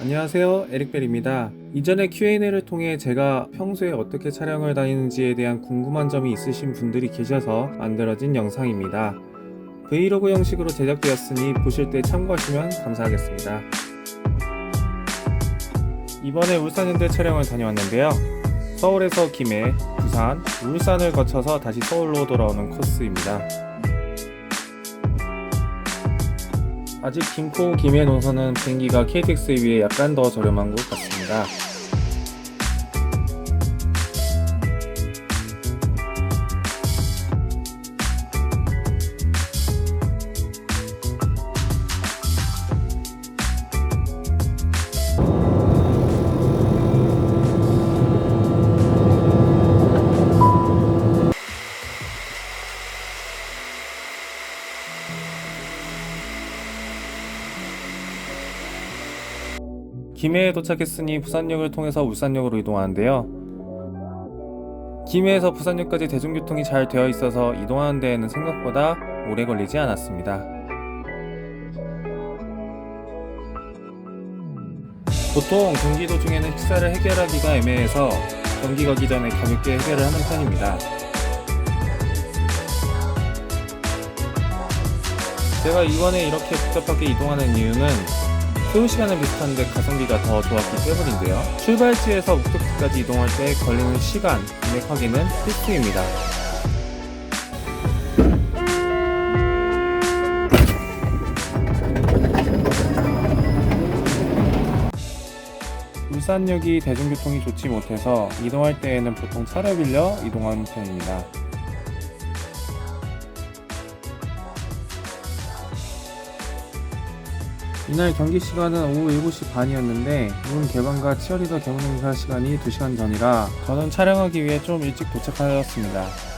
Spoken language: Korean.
안녕하세요. 에릭벨입니다. 이전에 Q&A를 통해 제가 평소에 어떻게 촬영을 다니는지에 대한 궁금한 점이 있으신 분들이 계셔서 만들어진 영상입니다. 브이로그 형식으로 제작되었으니 보실 때 참고하시면 감사하겠습니다. 이번에 울산현대 촬영을 다녀왔는데요. 서울에서 김해, 부산, 울산을 거쳐서 다시 서울로 돌아오는 코스입니다 아직 김포 김해 노선은 비행기가 KTX에 비해 약간 더 저렴한 것 같습니다. 김해에 도착했으니 부산역을 통해서 울산역으로 이동하는데요. 김해에서 부산역까지 대중교통이 잘 되어 있어서 이동하는 데에는 생각보다 오래 걸리지 않았습니다. 보통 경기 도 중에는 식사를 해결하기가 애매해서 경기 가기 전에 가볍게 해결을 하는 편입니다. 제가 이번에 이렇게 복잡하게 이동하는 이유는 소요 시간은 비슷한데 가성비가 더 좋았기 때문인데요. 출발지에서 목적지까지 이동할 때 걸리는 시간, 금액 확인은 필수입니다. 울산역이 대중교통이 좋지 못해서 이동할 때에는 보통 차를 빌려 이동하는 편입니다. 이날 경기 시간은 오후 7시 반이었는데 문 개방과 치어리더 개문 행사 시간이 2시간 전이라 저는 촬영하기 위해 좀 일찍 도착하였습니다.